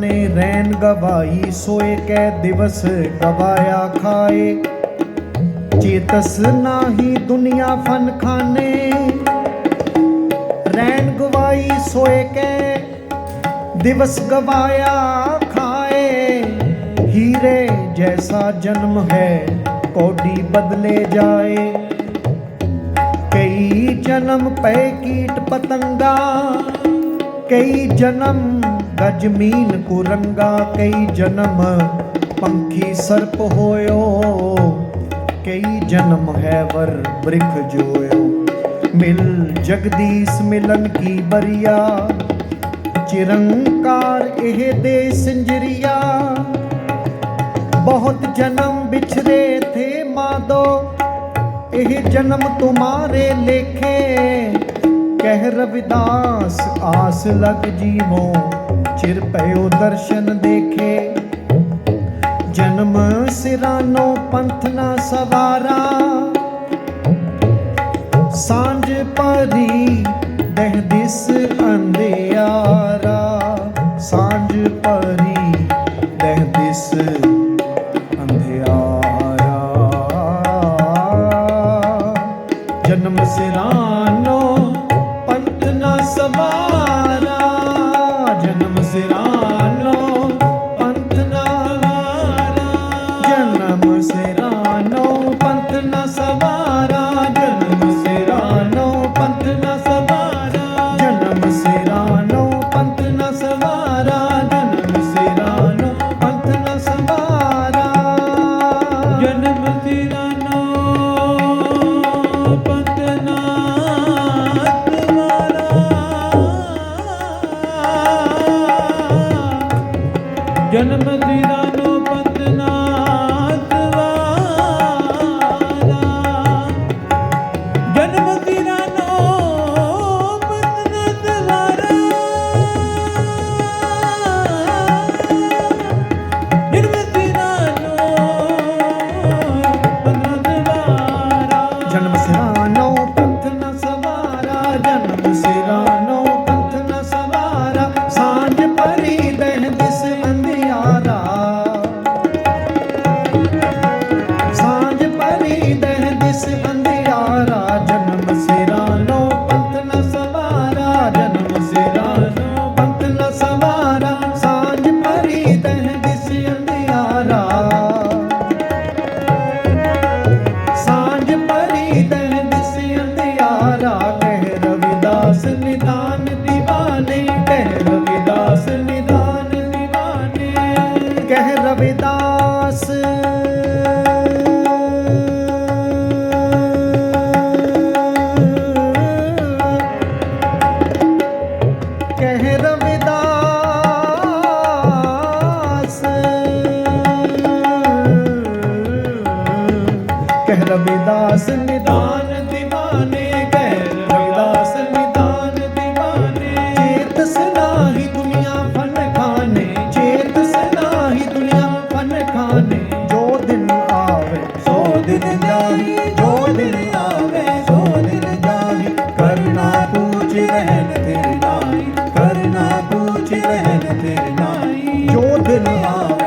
ਖਾਨੇ ਰੈਨ ਗਵਾਈ ਸੋਏ ਕੈ ਦਿਵਸ ਗਵਾਇਆ ਖਾਏ। ਚੇਤਸ ਨਾਹੀ ਦੁਨੀਆ ਫਨ ਖਾਨੇ ਰੈਨ ਗਵਾਈ ਸੋਏ ਕੈ ਦਿਵਸ ਗਵਾਇਆ ਖਾਏ। ਹੀਰੇ ਜੈਸਾ ਜਨਮ ਹੈ, ਕੋਡੀ ਬਦਲੇ ਜਾਏ। ਕਈ ਜਨਮ ਪੈ ਕੀਟ ਪਤੰਗਾ, ਕਈ ਜਨਮ ਗਜਮੀਨ ਕੁਰੰਗਾ ਕਈ ਜਨਮ, ਪੰਖੀ ਸਰਪ ਹੋਇਓ। ਕਈ ਜਨਮ ਹੈ ਵਰ ਬ੍ਰਿਖ ਜੋਇਓ। ਮਿਲ ਜਗਦੀਸ਼ ਮਿਲਨ ਕੀ ਬਰੀਆ। ਚਿਰੰਕਾਰ ਇਹ ਦੇ ਸਿੰਜਰੀਆ। ਬਹੁਤ ਜਨਮ ਵਿਛਰੇ ਥੇ ਮਾਦੋ। ਇਹ ਜਨਮ ਤੁਮਾਰੇ ਲੇਖੇ। ਕਹਿ ਰਵਿਦਾਸ ਆਸ ਲਗ ਜੀਵੋ। ਚਿਰ ਪਇਓ ਦਰਸ਼ਨ ਦੇਖੇ। ਜਨਮ ਸਿਰਾਨੋ ਪੰਥ ਨਾ ਸਵਾਰਾ। ਸਾਂਝ ਪਰੀ ਦਹ ਦਿਸ ਅੰਧਿਆਰਾ। ਸਾਂਝ ਪਰੀ ਦਹ ਦਿਸ ਅੰਧਿਆਰਾ। ਜਨਮ ਸਿਰਾ ਰਵਿਦਾਸ ਨਿਦਾਨ ਦੀਵਾਨੇ ਕਹਿ ਰਵਿਦਾਸ ਕਹਿ ਰਵਿਦਾਸ ਕਹਿ ਰਵਿਦਾਸ ਨਿਦਾਨ जोधना